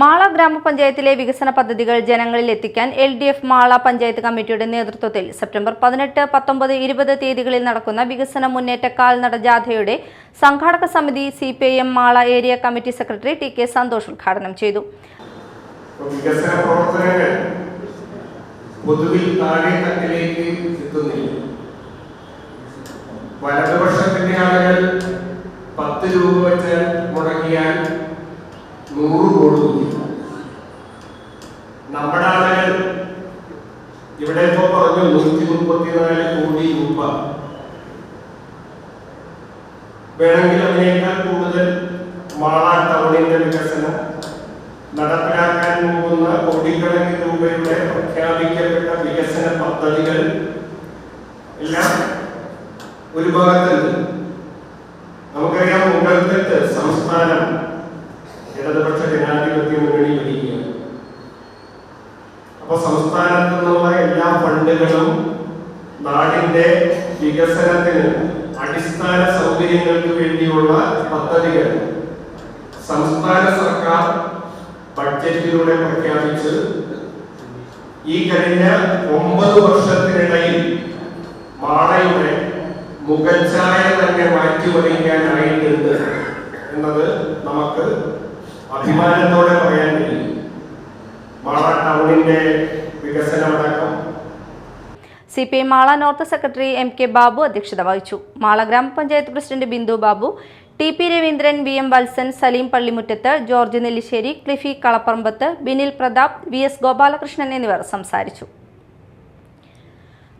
മാള ഗ്രാമപഞ്ചായത്തിലെ വികസന പദ്ധതികൾ ജനങ്ങളിൽ എത്തിക്കാൻ L D F Mala panchayat കമ്മിറ്റിയുടെ നേതൃത്വത്തിൽ സെപ്റ്റംബർ പതിനെട്ട് പത്തൊമ്പത് ഇരുപത് തീയതികളിൽ നടക്കുന്ന വികസന മുന്നേറ്റ കാൽനട ജാഥയുടെ സംഘാടക സമിതി C P I M Mala area committee secretary T K Santhosh ഉദ്ഘാടനം ചെയ്തു. വികസന എത്തുന്നില്ല. വലതുപക്ഷത്തിന്റെ ആളുകൾ പത്ത് രൂപ വെച്ച് മുടക്കിയാൽ നൂറ് കോടി കൂടി നമ്മുടെ ആളുകൾ ഇവിടെ ഇപ്പൊ പറഞ്ഞു നൂറ്റി മുപ്പത്തിനാല് കോടി രൂപ. വേണമെങ്കിൽ അതിനേക്കാൾ കൂടുതൽ മാള ടൗണിന്റെ വികസനം നടപ്പിലാക്കാൻ പോകുന്ന കോടിക്കണക്കിന് രൂപയുടെ പ്രഖ്യാപിക്കപ്പെട്ട വികസന പദ്ധതികൾ എല്ലാം ഒരു ഭാഗത്തുണ്ട് അപ്പൊ സംസ്ഥാനത്തു നിന്നുള്ള എല്ലാ ഫണ്ടുകളും നാടിന്റെ വികസനത്തിന് അടിസ്ഥാന സൗകര്യങ്ങൾക്ക് വേണ്ടിയുള്ള പദ്ധതികൾ സംസ്ഥാന സർക്കാർ ബഡ്ജറ്റിലൂടെ പ്രഖ്യാപിച്ച് ഈ കഴിഞ്ഞ ഒമ്പത് വർഷത്തിനിടയിൽ മാളയുടെ മുഖച്ഛായ തന്നെ മാറ്റിമറിക്കാനായിട്ടുണ്ട് എന്നത് നമുക്ക് അഭിമാനത്തോടെ പറയാൻ കഴിയും. C P I Mala north secretary M K Babu അധ്യക്ഷത വഹിച്ചു. മാള ഗ്രാമപഞ്ചായത്ത് president Bindu Babu T P Raveendran V M Valsan Saleem Pallimuttathu George Nellissery Cliffy Kalaparambath Binil Prathap V S Gopalakrishnan എന്നിവർ സംസാരിച്ചു.